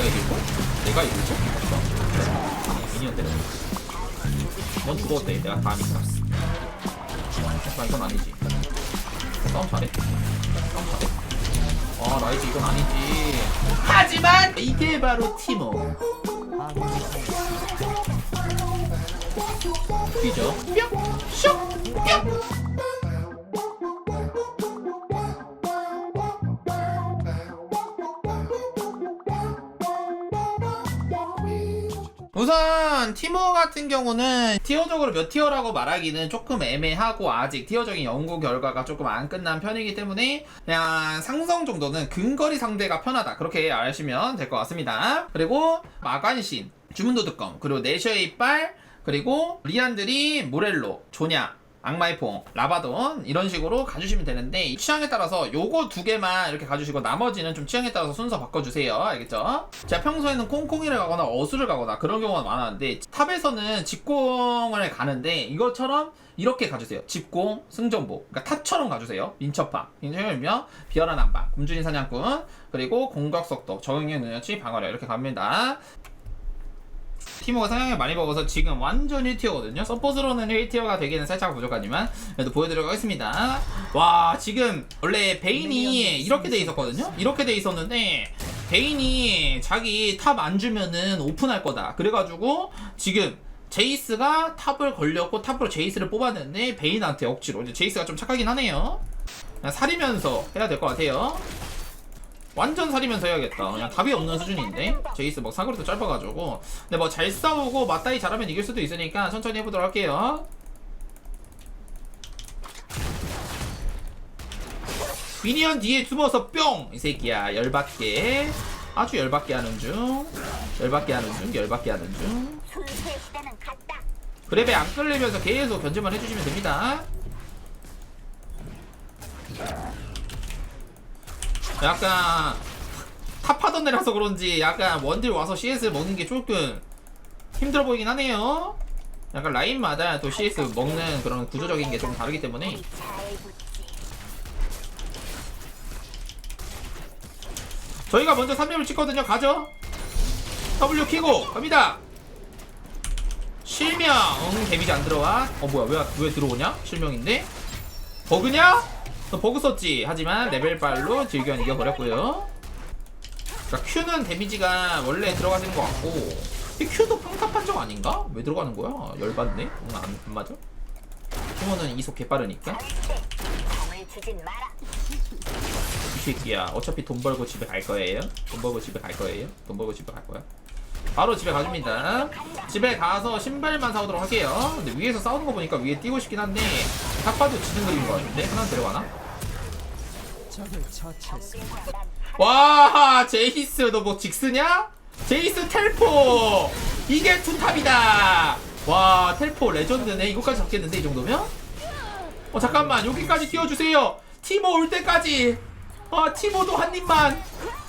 내가 이길까? 내가? 아니 미니언 때려 넌 죽었대 내가 다음이니까 잠깐 이건 아니지 싸움 잘해 싸움 잘해 아 나이스 이건 아니지 하지만 이게 바로 티모 웃기죠 뿅! 슉! 뿅! 우선 티모 같은 경우는 티어적으로 몇 티어라고 말하기는 조금 애매하고 아직 티어적인 연구 결과가 조금 안 끝난 편이기 때문에 그냥 상성 정도는 근거리 상대가 편하다. 그렇게 아시면 될 것 같습니다. 그리고 마관신 주문도둑검 그리고 내셔의 이빨 그리고 리안들이 모렐로 조냐 악마의 봉, 라바돈 이런 식으로 가주시면 되는데 취향에 따라서 요거 두 개만 이렇게 가주시고 나머지는 좀 취향에 따라서 순서 바꿔주세요. 알겠죠? 제가 평소에는 콩콩이를 가거나 어수를 가거나 그런 경우가 많았는데 탑에서는 집공을 가는데 이것처럼 이렇게 가주세요. 집공, 승전보. 그러니까 탑처럼 가주세요. 민첩파, 민첩이며 비열한 안방, 굶주린 사냥꾼. 그리고 공격속도, 적응력 능력치, 방어력. 이렇게 갑니다 티모가 상향을 많이 먹어서 지금 완전 1티어거든요. 서포트로는 1티어가 되기는 살짝 부족하지만 그래도 보여드리도록 하겠습니다. 와 지금 원래 베인이 이렇게 돼 있었거든요. 이렇게 돼 있었는데 베인이 자기 탑 안 주면은 오픈할 거다. 그래가지고 지금 제이스가 탑을 걸렸고 탑으로 제이스를 뽑았는데 베인한테 억지로 이제 제이스가 좀 착하긴 하네요. 살이면서 해야 될 것 같아요. 완전 살이면서 해야겠다. 그냥 답이 없는 수준인데 제이스 뭐 사거리도 짧아가지고 근데 뭐 잘 싸우고 맞다이 잘하면 이길 수도 있으니까 천천히 해보도록 할게요. 미니언 뒤에 숨어서 뿅! 이 새끼야 열받게 아주 열받게 하는 중 열받게 하는 중 열받게 하는 중. 그랩에 안 끌리면서 계속 견제만 해주시면 됩니다. 약간 탑하던 애라서 그런지 약간 원딜 와서 CS 먹는 게 조금 힘들어 보이긴 하네요. 약간 라인마다 또 CS 먹는 그런 구조적인 게 좀 다르기 때문에. 저희가 먼저 3렙을 찍거든요. 가죠. W 키고 갑니다. 실명 응, 데미지 안 들어와. 어 뭐야 왜, 왜 들어오냐? 실명인데 버그냐? 너 버그 썼지. 하지만 레벨 발로 질견 이겨버렸고요. 자 Q는 데미지가 원래 들어가는 것 같고 이 Q도 평타 판정 아닌가? 왜 들어가는 거야? 열받네. 응, 안, 안 맞아? 티모는 이속 개빠르니까. 이 새끼야 어차피 돈 벌고 집에 갈 거예요 돈 벌고 집에 갈 거예요 돈 벌고 집에 갈 거야 바로 집에 가줍니다. 집에 가서 신발만 사오도록 할게요. 근데 위에서 싸우는 거 보니까 위에 뛰고 싶긴 한데 딱 봐도 지는 그림인 거 같은데? 하나 데려가나? 난와 제이스 너 뭐 직스냐? 제이스 텔포! 이게 투탑이다! 와 텔포 레전드네. 이거까지 잡겠는데 이 정도면? 어 잠깐만. 여기까지 띄워주세요. 티모 올 때까지. 아 티모도 한 입만.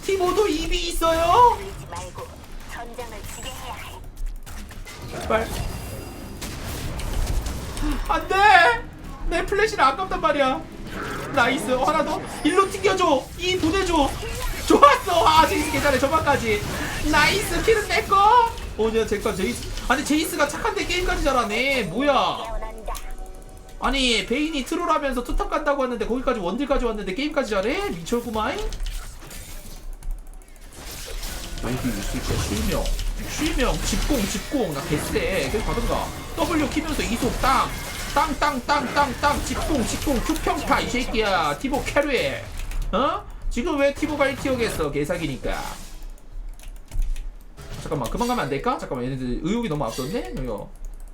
티모도 입이 있어요 제발. 안돼! 내 플래시는 아깝단 말이야. 나이스. 어, 하나 더. 일로 튕겨줘. 이 보내줘. 좋았어. 아 제이스 괜찮아 저만까지. 나이스. 킬은 내꺼 어냐 제거 제이스. 아니 제이스가 착한데 게임까지 잘하네. 뭐야. 아니 베인이 트롤하면서 투탑 간다고 했는데 거기까지 원딜까지 왔는데 게임까지 잘해? 미쳤구만. 여기 있을게 실명 실명 집공 집공. 나 개쎄. 계속 가든가 W 키면서 이속 땅. 땅 땅 땅 땅땅. 집공 집공. 큐평타 이 새끼야. 티보 캐리 어? 지금 왜 티보가 1티어겠어 개사기니까. 잠깐만 그만 가면 안 될까? 잠깐만 얘네들 의욕이 너무 앞섰네? 이거.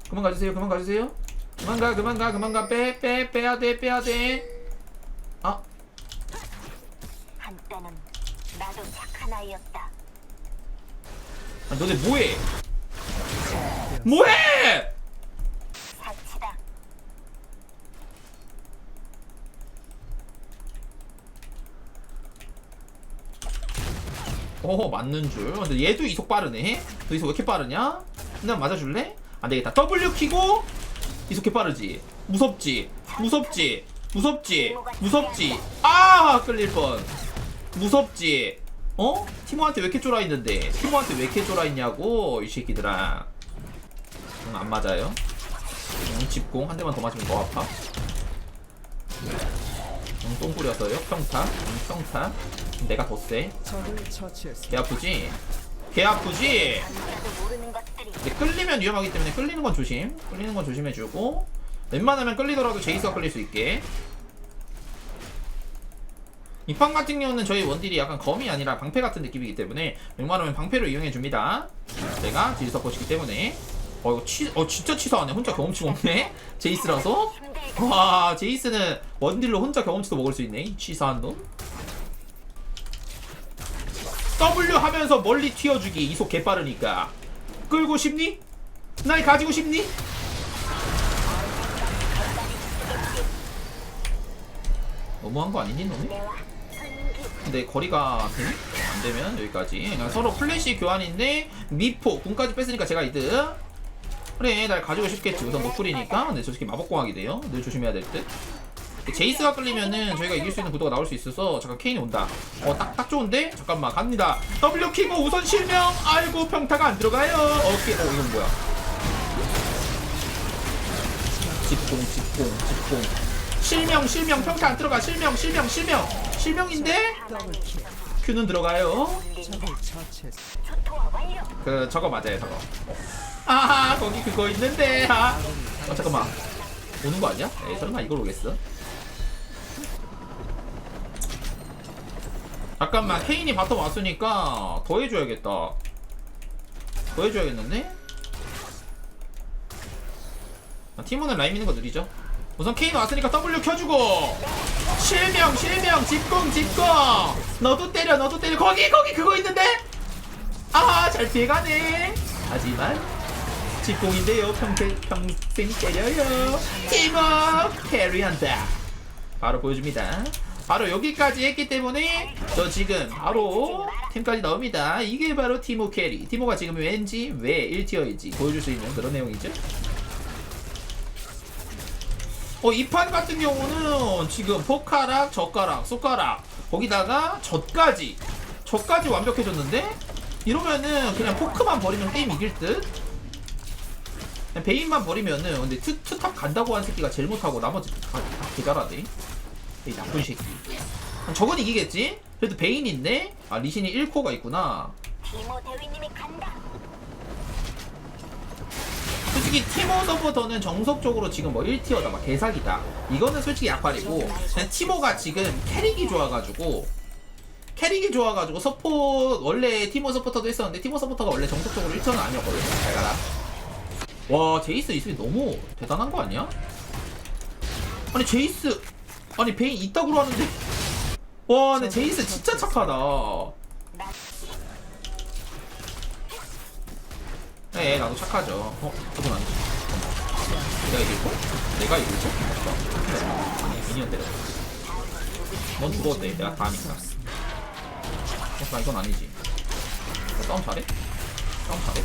그만 가주세요 그만 가주세요. 그만 가 그만 가 그만 가 빼 빼 빼야 돼 빼야 돼 아 한때는 나도 착한 아이였다. 아, 너네 뭐해? 뭐해? 사치다. 어 맞는 줄. 근데 얘도 이속 빠르네. 너 이속 왜 이렇게 빠르냐? 그냥 맞아줄래? 안 되겠다. W 키고 이속 개 빠르지. 무섭지. 무섭지. 무섭지. 무섭지. 아 끌릴 뻔. 무섭지 어? 티모한테 왜 이렇게 쫄아 있는데 티모한테 왜 이렇게 쫄아 있냐고 이 새끼들아 응, 안 맞아요 응, 집공 한 대만 더 맞으면 더 아파 응, 똥 뿌렸어요 평타 응, 평타 내가 더세 적을 처치했습니다. 개 아프지? 개 아프지? 근데 끌리면 위험하기 때문에 끌리는 건 조심. 끌리는 건 조심해주고 웬만하면 끌리더라도 제이스가 끌릴 수 있게. 이 판 같은 경우는 저희 원딜이 약간 검이 아니라 방패 같은 느낌이기 때문에 웬만하면 방패로 이용해 줍니다. 제가 딜 서포시기 때문에. 어 이거 치, 어 진짜 치사하네. 혼자 경험치 먹네. 제이스라서. 와 제이스는 원딜로 혼자 경험치도 먹을 수 있네. 이 치사한 놈. W 하면서 멀리 튀어주기 이속 개빠르니까 끌고 싶니? 날 가지고 싶니? 너무한 거 아니니 놈이? 근데 거리가 되니? 안 되면 여기까지. 그냥 서로 플래시 교환인데 미포 궁까지 뺐으니까 제가 이득. 그래 날 가지고 싶겠지. 우선 노플이니까. 근데 저 새끼 마법공학이 돼요. 늘 조심해야 될듯. 제이스가 끌리면은 저희가 이길 수 있는 구도가 나올 수 있어서 잠깐 케인이 온다. 어 딱 딱 좋은데? 잠깐만 갑니다. W 키고 우선 실명! 아이고 평타가 안 들어가요. 오케이. 어 이건 뭐야? 집공 집공 집공. 실명 실명 평타 안 들어가. 실명 실명 실명 실명인데. 큐는 들어가요. 그 저거 맞아요 저거 아하 거기 그거 있는데 아 어, 잠깐만 오는 거 아니야? 에이 설마 이걸 오겠어? 잠깐만 케인이 바텀 왔으니까 더 해줘야겠다 더 해줘야겠는데? 아, 팀원은 라인 미는 거 느리죠? 우선 케인 왔으니까 W 켜주고 실명 실명 집공 집공 너도 때려 너도 때려 거기 거기 그거 있는데 아, 잘 피해가네. 하지만 직공인데요. 평생 평생 때려요. 팀워크 캐리한다. 바로 보여줍니다. 바로 여기까지 했기 때문에 저 지금 바로 팀까지 나옵니다. 이게 바로 티모 캐리. 티모가 지금 왠지 왜 1티어인지 보여줄 수 있는 그런 내용이죠. 어, 이 판 같은 경우는 지금 포카락, 젓가락, 숟가락 거기다가 젖까지 젖까지 완벽해졌는데 이러면은 그냥 포크만 버리면 게임 이길 듯? 그냥 베인만 버리면은 근데 투, 투탑 간다고 한 새끼가 제일 못하고 나머지 다, 다 개잘하네 이 나쁜 새끼 저건 이기겠지? 그래도 베인인데 아 리신이 1코가 있구나 티모 대위님이 간다. 솔직히 티모 서포터는 정석적으로 지금 뭐 1티어다 막 개사기다. 이거는 솔직히 약발이고 그냥 티모가 지금 캐릭이 좋아가지고 캐릭이 좋아가지고 서포 원래 티모 서포터도 했었는데 티모 서포터가 원래 정석적으로 1티어는 아니었거든요 잘 가라. 와 제이스 이슬이 너무 대단한 거 아니야? 아니 제이스 아니 베인 이따구로 하는데? 와 근데 제이스 진짜 착하다 네, 나도 착하죠. 어, 저건 아니지. 잠깐만. 내가 이길고? 내가 이길고? 아니, 미니언 때려. 넌 죽었대. 내가 다 하니까. 잠깐, 이건 아니지. 어, 싸움 잘해? 싸움 잘해?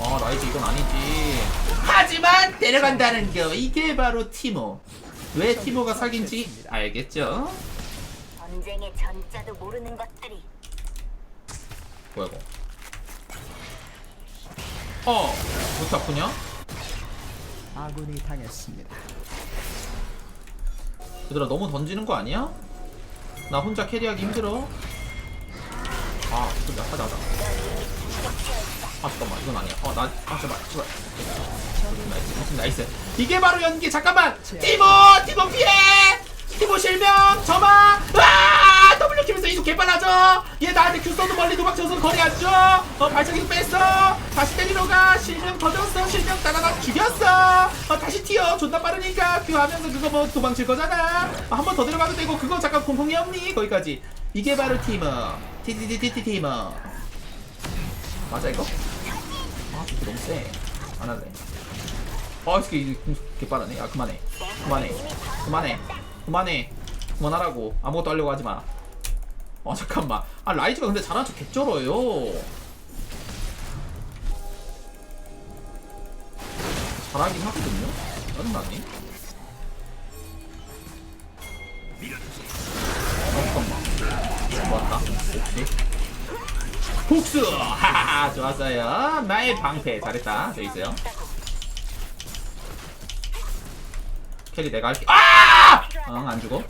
아, 라이즈 이건 아니지. 하지만 데려간다는 거. 이게 바로 티모. 왜 티모가 사귄지 알겠죠? 전쟁의 전자도 모르는 것들이 뭐야, 이거. 어, 왜 이렇게 아프냐? 아군이 당했습니다. 얘들아 너무 던지는 거 아니야? 나 혼자 캐리하기 힘들어. 아, 좀 약하다 하다. 아, 잠깐만, 이건 아니야. 어, 나, 아, 제발, 제발. 나이스, 나이스. 이게 바로 연기. 잠깐만, 티모, 티모 피해. 티모 실명, 점화. 아, 키면서 이속 개빨라져. 얘 나한테 큐 써도 멀리 도망쳐서 거리 안 줘. 어, 발차기도 뺐어. 다시 때리러 가. 실명 터졌어. 실명 따라가 죽였어. 어, 다시 튀어. 존나 빠르니까 큐 하면서 그거 뭐 도망칠 거잖아. 어, 한번 더 들어가도 되고 그거 잠깐 공통이 없니? 거기까지. 이게 바로 티머. 티티티티티 티머. 맞아 이거? 아, 이거 너무 세. 안 할래. 아, 이 새끼 이거 공속 개빠르네. 아, 그만해. 그만해. 그만해. 그만해. 그만하라고. 아무것도 하려고 하지 마. 아, 잠깐만. 아, 라이즈가 근데 잘하는 척 개쩔어요. 잘하긴 하거든요. 짜증나네. 어, 잠깐만. 좋았다. 오케이. 복수 하하하 좋았어요 나의 방패 잘했다 돼 있어요 캐리 내가 할게 아! 응 안 죽어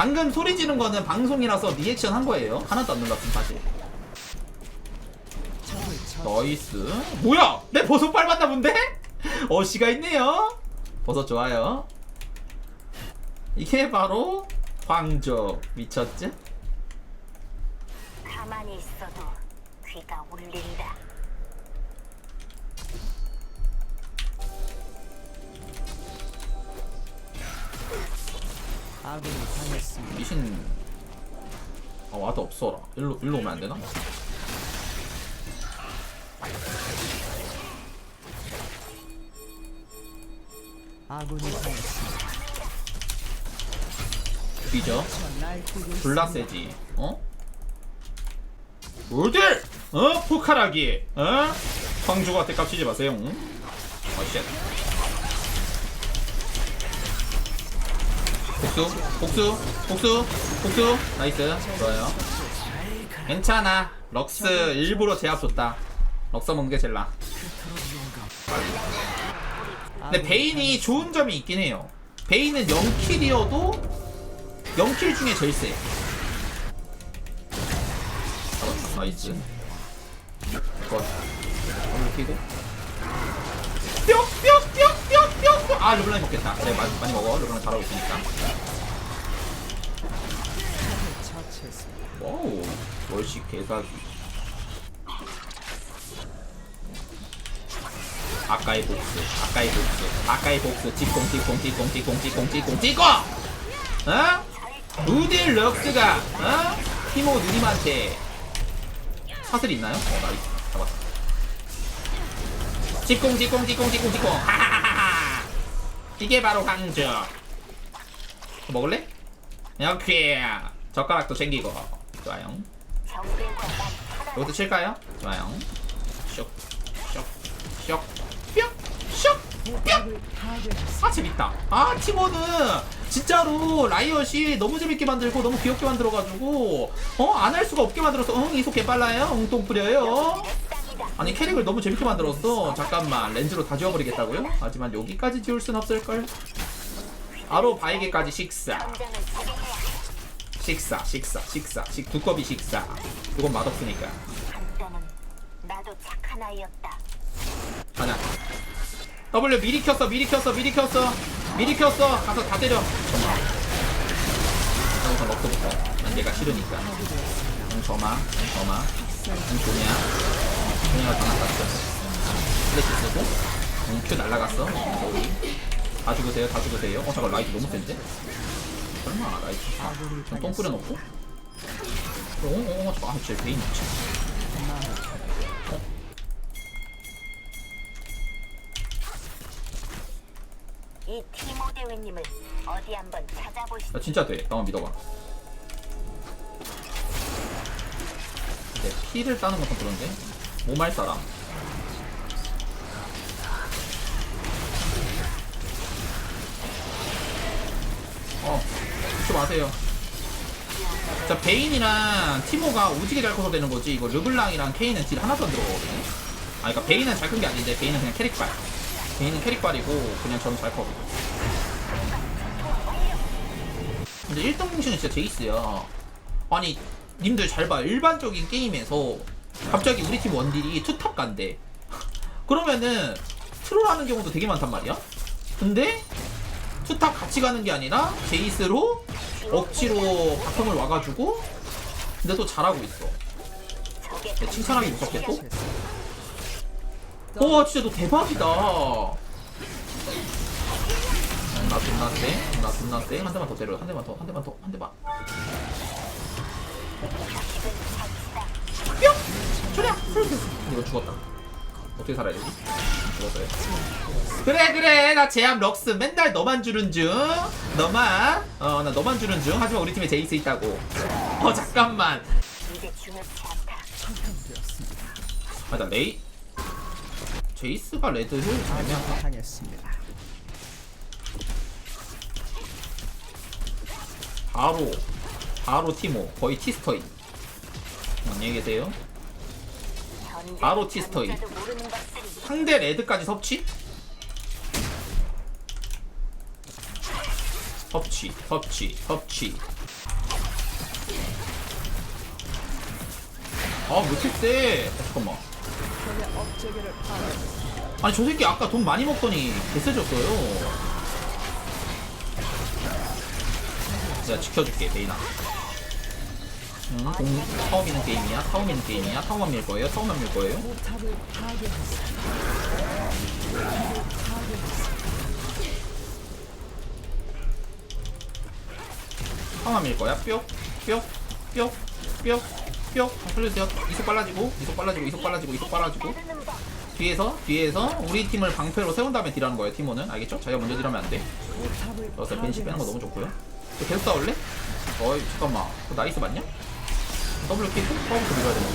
방금 소리 지른 거는 방송이라서 리액션 한 거예요. 하나도 안 눌렀음 사실 나이스. 뭐야? 내 버섯 밟았나 본데? 어시가 있네요. 버섯 좋아요. 이게 바로 황조. 미쳤지? 가만히 있어도 귀가 울린다. 아군이 당했습니다. 미신 아 와도 없어라 일로 일로 오면 안 되나? 아군이 당했습니다. 날뛰고 졸라 세지 어? 물들 어? 포카라기 어? 황조가 대값 치지 마세요 응? 어쉣 복수 복수 복수 복수. 나이스. 좋아요. 괜찮아. 럭스 일부러 제압 줬다. 럭서 먹는 게 제일 나 근데 베인이 좋은 점이 있긴 해요. 베인은 0킬이어도 0킬 중에 제일 세. 나이스. 컷 올리키고. 뿅뿅뿅뿅뿅 아 르블랑이 먹겠다 내가 많이, 많이 먹어 르블랑 잘하고 있으니까. 와우 월식 개사기 아까의 복수 아까의 복수 아까의 복수 찌꽁 찌꽁 찌꽁 찌꽁 찌꽁 찌꽁 찌꽁 어? 루딜 럭스가 어? 티모 누님한테 사슬 있나요? 어 나이스 잡았어 찌꽁 찌꽁 찌꽁 찌꽁 찌꽁 하하하하 이게 바로 강조 먹을래? 이렇게 젓가락도 챙기고 좋아요. 이것도 칠까요? 좋아요 쇽쇽쇽 뿅! 뿅! 파괴했습니다. 아 재밌다 아 티모는 진짜로 라이엇이 너무 재밌게 만들고 너무 귀엽게 만들어가지고 어? 안 할 수가 없게 만들어서 응 이속 개빨라요 응 똥 뿌려요 아니 캐릭을 너무 재밌게 만들었어. 잠깐만 렌즈로 다 지워버리겠다고요? 하지만 여기까지 지울 순 없을걸? 바로 바이게까지 식사. 식사 식사 식사. 식 두꺼비 식사. 그건 맛없으니까. 가자 W 미리 켰어 미리 켰어 미리 켰어. 미리 켰어. 가서 다 때려. 여기서 먹고부터 난 얘가 싫으니까. 응 저마 응 저마 응 조냐 조냐가 다 나갔어 플래시 쓰고 응큐 날라갔어 여기 다 죽으세요 다 죽으세요 어 잠깐 라이트 너무 센데 설마 라이트 아군이 그냥 똥 뿌려놓고 어, 어, 어, 잠깐, 아, 쟤 베인 미치. 이 티모 대위님을 어디 한번 찾아보시. 야, 진짜 돼. 나만 믿어봐. 네, 피를 따는 것도 그런데. 몸할 사람. 어, 죽지 마세요. 자, 베인이랑 티모가 오지게 잘 커서 되는 거지. 이거 르블랑이랑 케인은 딜 하나도 안 들어가거든요. 아, 그니까 베인은 잘 큰 게 아닌데, 베인은 그냥 캐릭발. 베인은 캐릭발이고, 그냥 저는 잘 커거든. 근데 1등 공신은 진짜 제이스야. 아니, 님들 잘 봐. 일반적인 게임에서 갑자기 우리 팀 원딜이 투탑 간대. 그러면은 트롤하는 경우도 되게 많단 말이야. 근데 투탑 같이 가는 게 아니라 제이스로 억지로 바텀을 와가지고 근데 또 잘하고 있어. 칭찬하기 무섭게 또? 와 진짜 너 대박이다. 나 존나 세. 나 존나 세. 한 대만 더 때려. 한 대만 더. 한 대만 더. 한 대만. 뿅! 초량! 이거 죽었다. 어떻게 살아야 되지? 죽었어요. 그래 그래 나 제압 럭스 맨날 너만 주는 중 너만 어 나 너만 주는 중 하지만 우리 팀에 제이스 있다고 어 잠깐만. 아나 레이 제이스가 레드를 당했습니다. 바로 바로 티모 거의 티스터인 안녕히 계세요. 현재 바로 티스터이. 남자도 모르는 것들이 상대 레드까지 섭취? 섭취, 섭취, 섭취. 아, 왜 이렇게 세? 아, 잠깐만. 아니, 저 새끼 아까 돈 많이 먹더니 개세졌어요. 내가 지켜줄게, 베이나. 응, 공, 타워 미는 게임이야. 타워 미는 게임이야. 타워만 밀 거예요. 타워만 밀 거예요. 하나 밀 거야. 뿅, 뿅, 뿅, 뿅, 뿅. 다 살려주세요. 이속 빨라지고, 이속 빨라지고, 이속 빨라지고, 이속 빨라지고. 뒤에서, 뒤에서 우리 팀을 방패로 세운 다음에 딜하는 거예요. 팀원은 알겠죠? 자기가 먼저 딜하면 안 돼. 그래서 벤시 빼는 거 너무. 좋고요. 또 계속 싸울래? 어이 잠깐만. 그 나이스 맞냐? 더블 킥 파워부터 밀어야 되는 거.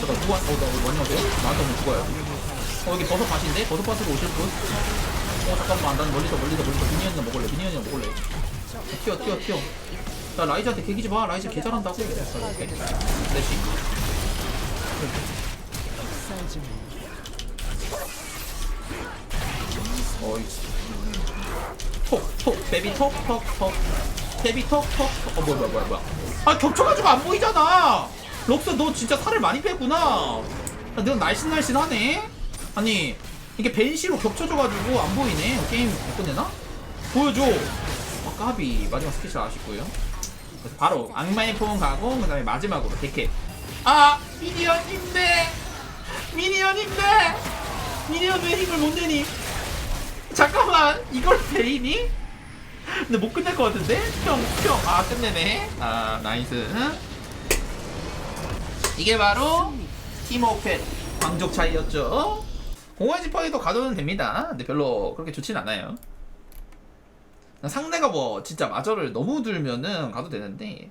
잠깐 누구 한? 어나 원녀세요? 나한테 오면 죽어요. 어 여기 버섯 밭인데 버섯 밭으로 오실 분? 어 잠깐만 난 멀리서 멀리서 멀리서 미니언이나 먹을래 미니언이나 먹을래. 튀어 튀어 튀어. 나 라이즈한테 개기지 마. 라이즈 개 잘한다고. 내시. 쌀 중입니다. 어이. 톡, 톡, 베비 톡, 톡, 톡. 베비 톡, 톡, 톡. 어, 뭐야, 뭐야, 뭐야, 뭐야. 아, 겹쳐가지고 안 보이잖아! 럭스, 너 진짜 살을 많이 빼구나. 아, 너 날씬날씬하네? 아니, 이게 벤시로 겹쳐져가지고 안 보이네. 게임 못 끝내나? 보여줘! 아, 까비. 마지막 스킬 아쉽고요. 그래서 바로 악마의 포옹 가고, 그 다음에 마지막으로 데켓. 아! 미니언인데! 미니언인데! 미니언 왜 힘을 못 내니? 잠깐만 이걸 베이니? 근데 못 끝낼 것 같은데? 평 평 아 끝내네. 아 나이스. 이게 바로 팀워크의 광적 차이였죠. 공허의 지팡이도 가져도 됩니다. 근데 별로 그렇게 좋진 않아요. 상대가 뭐 진짜 마저를 너무 들면은 가도 되는데.